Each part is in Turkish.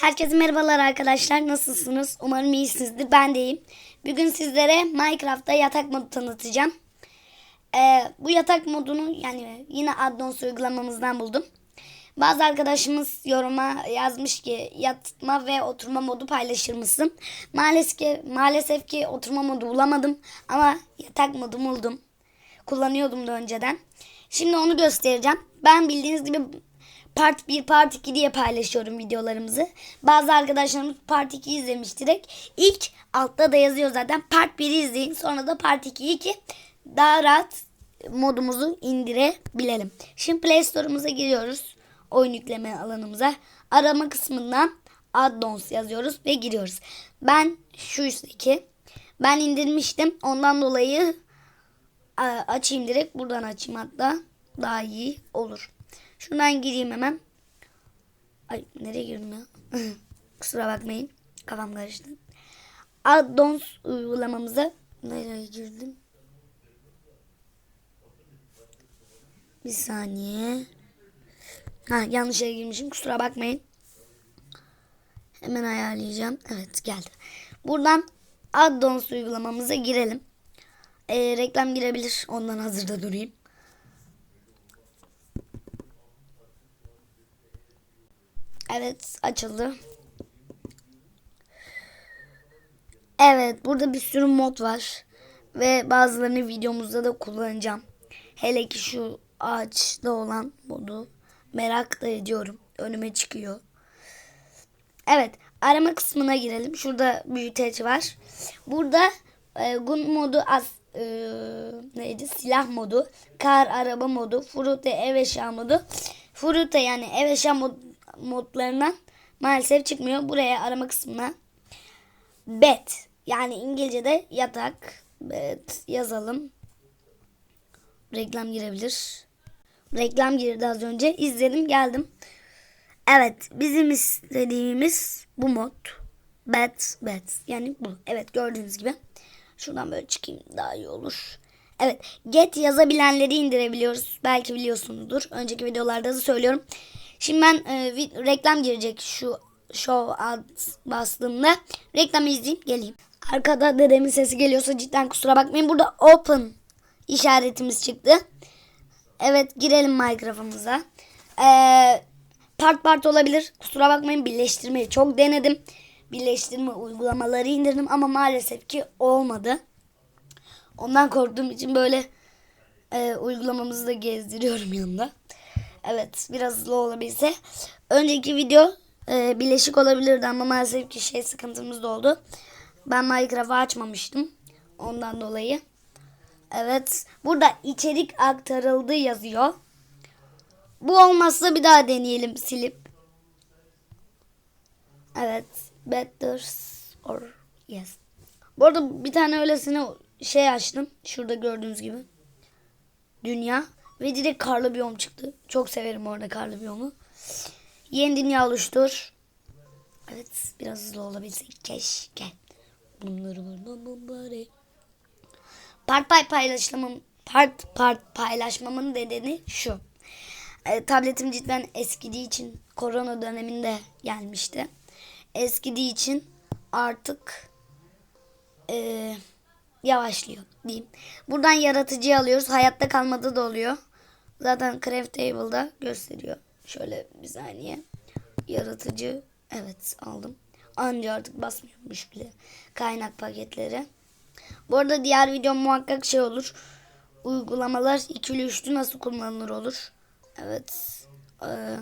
Herkese merhabalar arkadaşlar. Nasılsınız? Umarım iyisinizdir. Ben de iyiyim. Bugün sizlere Minecraft'ta yatak modu tanıtacağım. Ee, bu yatak modunu yani yine Addons uygulamamızdan buldum. Bazı arkadaşımız yoruma yazmış ki yatma ve oturma modu paylaşır mısın? Maalesef ki, maalesef ki oturma modu bulamadım ama yatak modu buldum. Kullanıyordum da önceden. Şimdi onu göstereceğim. Ben bildiğiniz gibi part 1, part 2 diye paylaşıyorum videolarımızı. Bazı arkadaşlarımız part 2 izlemiş direkt. İlk altta da yazıyor zaten part 1'i izleyin sonra da part 2'yi ki daha rahat modumuzu indirebilelim. Şimdi Play Store'umuza giriyoruz. Oyun yükleme alanımıza. Arama kısmından addons yazıyoruz ve giriyoruz. Ben şu üstteki ben indirmiştim. Ondan dolayı a- açayım direkt. Buradan açayım hatta. Daha iyi olur. Şundan gireyim hemen. Ay nereye girdim ya? Kusura bakmayın. Kafam karıştı. Addons uygulamamıza nereye girdim? Bir saniye. Ha yanlış yere girmişim. Kusura bakmayın. Hemen ayarlayacağım. Evet geldi. Buradan Addons uygulamamıza girelim. Ee, reklam girebilir. Ondan hazırda durayım. Evet açıldı. Evet burada bir sürü mod var. Ve bazılarını videomuzda da kullanacağım. Hele ki şu ağaçta olan modu merak da ediyorum. Önüme çıkıyor. Evet arama kısmına girelim. Şurada büyüteç var. Burada e, gun modu as, e, neydi silah modu, kar araba modu, frute ev eşya modu. Frute yani ev eşya mod, modlarından maalesef çıkmıyor. Buraya arama kısmına bed yani İngilizce'de yatak bed yazalım. Reklam girebilir. Reklam girdi az önce. İzledim geldim. Evet bizim istediğimiz bu mod. Bet bet yani bu. Evet gördüğünüz gibi. Şuradan böyle çıkayım daha iyi olur. Evet get yazabilenleri indirebiliyoruz. Belki biliyorsunuzdur. Önceki videolarda da söylüyorum. Şimdi ben e, reklam girecek şu show ad bastığımda reklamı izleyeyim geleyim. Arkada dedemin sesi geliyorsa cidden kusura bakmayın. Burada open işaretimiz çıktı. Evet girelim Minecraft'ımıza. Ee, part part olabilir. Kusura bakmayın birleştirmeyi çok denedim. Birleştirme uygulamaları indirdim ama maalesef ki olmadı. Ondan korktuğum için böyle e, uygulamamızı da gezdiriyorum yanında. Evet biraz hızlı olabilse. Önceki video e, birleşik olabilirdi ama maalesef ki şey sıkıntımız da oldu. Ben Minecraft'ı açmamıştım. Ondan dolayı. Evet. Burada içerik aktarıldı yazıyor. Bu olmazsa bir daha deneyelim silip. Evet. Better or yes. Bu arada bir tane öylesine şey açtım. Şurada gördüğünüz gibi. Dünya. Ve direkt karlı biyom çıktı. Çok severim orada karlı biyomu. Yeni dünya oluştur. Evet. Biraz hızlı olabilsek keşke. Bunları buradan bunları. Part pay paylaşmamın part part paylaşmamın nedeni şu. E, tabletim cidden eskidiği için korona döneminde gelmişti. Eskidiği için artık e, yavaşlıyor diyeyim. Buradan yaratıcıyı alıyoruz. Hayatta kalmada da oluyor. Zaten Craft Table'da gösteriyor. Şöyle bir saniye. Yaratıcı. Evet aldım. Anca artık basmıyormuş bile. Kaynak paketleri. Bu arada diğer video muhakkak şey olur. Uygulamalar ikili üçlü nasıl kullanılır olur. Evet. Ee,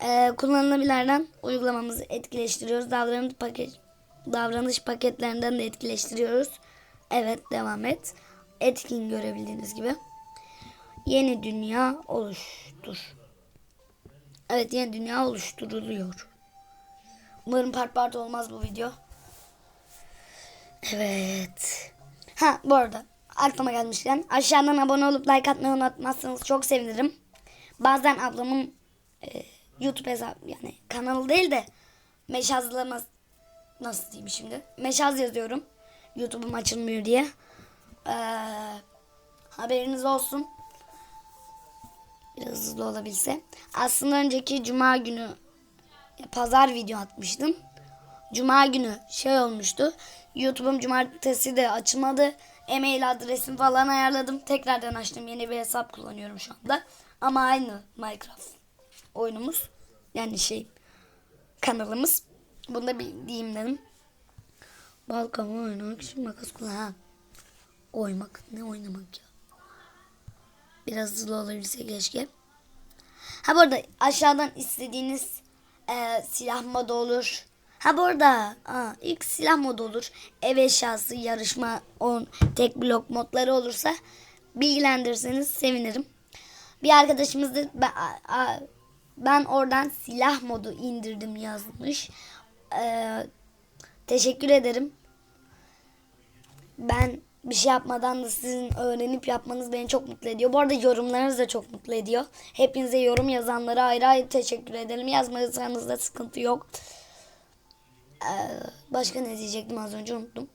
e, kullanılabilenlerden uygulamamızı etkileştiriyoruz. Davranış paket davranış paketlerinden de etkileştiriyoruz. Evet devam et. Etkin görebildiğiniz gibi. Yeni dünya oluştur. Evet yeni dünya oluşturuluyor. Umarım part part olmaz bu video. Evet. Ha bu arada aklıma gelmişken aşağıdan abone olup like atmayı unutmazsanız çok sevinirim. Bazen ablamın e, YouTube hesabı yani kanalı değil de meşazlama nasıl diyeyim şimdi? Meşaz yazıyorum. YouTube'um açılmıyor diye. Ee, haberiniz olsun. Biraz hızlı olabilse. Aslında önceki cuma günü pazar video atmıştım. Cuma günü şey olmuştu. YouTube'um cumartesi de açılmadı. E-mail adresimi falan ayarladım. Tekrardan açtım. Yeni bir hesap kullanıyorum şu anda. Ama aynı Minecraft oyunumuz. Yani şey kanalımız. Bunu da bir diyeyim dedim. Balkama oynamak için makas kullan. Oymak. Ne oynamak ya? Biraz hızlı olabilse keşke. Ha bu arada aşağıdan istediğiniz e, silah modu olur. Ha bu arada aa, ilk silah modu olur. Ev eşyası, yarışma, on, tek blok modları olursa bilgilendirirseniz sevinirim. Bir arkadaşımız da ben, a- ben oradan silah modu indirdim yazmış. Ee, teşekkür ederim. Ben bir şey yapmadan da sizin öğrenip yapmanız beni çok mutlu ediyor. Bu arada yorumlarınız da çok mutlu ediyor. Hepinize yorum yazanlara ayrı ayrı teşekkür ederim. Yazmasanız da sıkıntı yok. Ee, başka ne diyecektim az önce unuttum.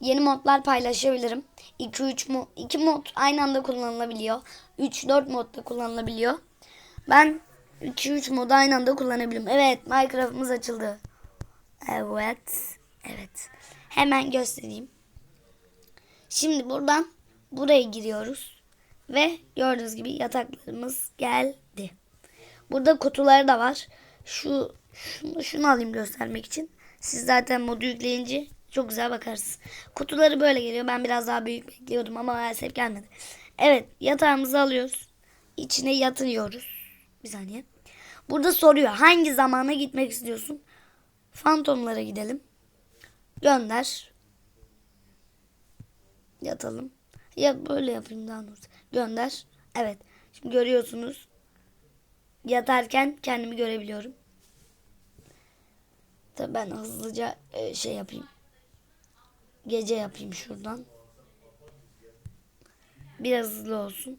Yeni modlar paylaşabilirim. 2-3 mod, 2 mod aynı anda kullanılabiliyor. 3-4 modda kullanılabiliyor. Ben 2-3 modu aynı anda kullanabilirim. Evet Minecraft'ımız açıldı. Evet. Evet. Hemen göstereyim. Şimdi buradan buraya giriyoruz. Ve gördüğünüz gibi yataklarımız geldi. Burada kutuları da var. Şu şunu, şunu alayım göstermek için. Siz zaten modu yükleyince çok güzel bakarsınız. Kutuları böyle geliyor. Ben biraz daha büyük bekliyordum ama maalesef gelmedi. Evet yatağımızı alıyoruz. İçine yatıyoruz. Bir saniye. Burada soruyor hangi zamana gitmek istiyorsun? Fantomlara gidelim. Gönder. Yatalım. Ya böyle yapayım daha doğrusu. Gönder. Evet. Şimdi görüyorsunuz. Yatarken kendimi görebiliyorum. Tabii ben hızlıca e, şey yapayım. Gece yapayım şuradan. Biraz hızlı olsun.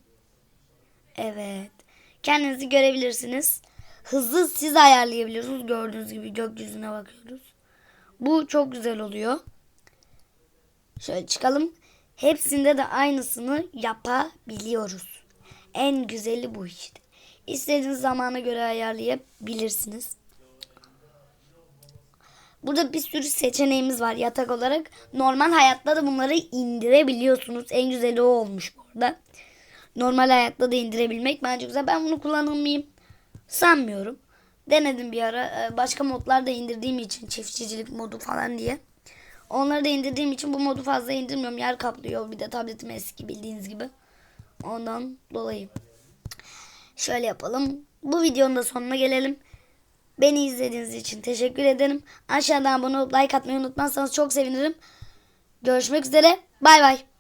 Evet. Kendinizi görebilirsiniz. Hızlı siz ayarlayabiliyorsunuz. Gördüğünüz gibi gökyüzüne bakıyoruz. Bu çok güzel oluyor. Şöyle çıkalım. Hepsinde de aynısını yapabiliyoruz. En güzeli bu işte. İstediğiniz zamana göre ayarlayabilirsiniz. Burada bir sürü seçeneğimiz var yatak olarak. Normal hayatta da bunları indirebiliyorsunuz. En güzeli o olmuş burada. Normal hayatta da indirebilmek bence güzel. Ben bunu kullanır mıyım? Sanmıyorum. Denedim bir ara. Ee, Başka modlar da indirdiğim için çiftçicilik modu falan diye. Onları da indirdiğim için bu modu fazla indirmiyorum. Yer kaplıyor. Bir de tabletim eski bildiğiniz gibi. Ondan dolayı. Şöyle yapalım. Bu videonun da sonuna gelelim. Beni izlediğiniz için teşekkür ederim. Aşağıdan abone olup like atmayı unutmazsanız çok sevinirim. Görüşmek üzere. Bay bay.